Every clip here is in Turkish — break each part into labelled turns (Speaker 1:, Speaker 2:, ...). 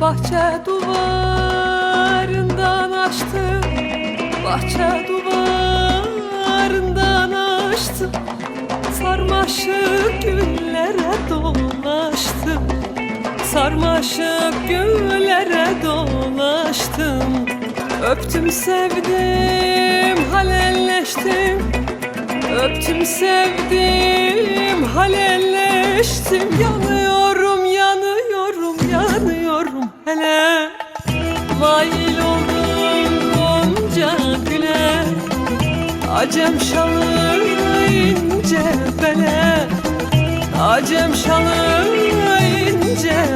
Speaker 1: Bahçe duvarından açtı. Bahçe duvarından açtı. Sarmaşık güllere dolaştım Sarmaşık güllere dolaştım. Öptüm sevdim halelleştim. Öptüm sevdim halelleştim. Yanıyorum Acem şalı ince bele. Acem şalı ince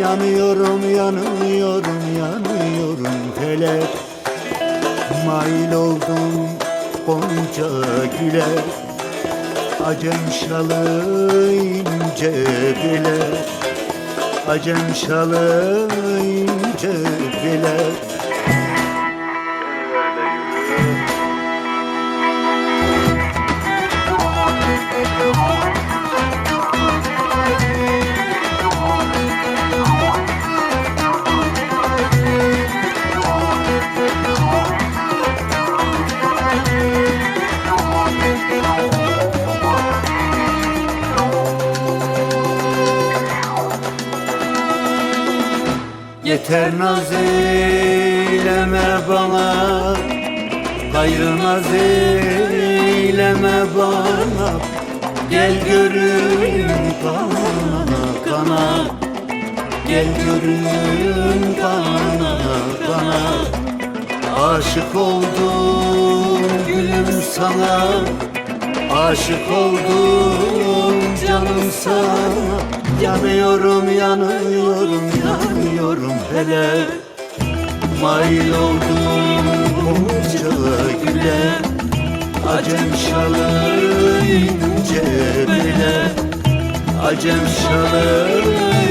Speaker 2: Yanıyorum, yanıyorum, yanıyorum felek Mail oldum gonca güle. Acem şalı ince bile Acem şalı ince bile Yeter naz eyleme bana Gayrı naz eyleme bana. Gel görün kana kana Gel görün kana kana Aşık oldum gülüm sana Aşık oldum canım sana Yanıyorum yanıyorum yanıyorum hele. Mail oldum gonca güle Acem şalı ince bile Acem şalı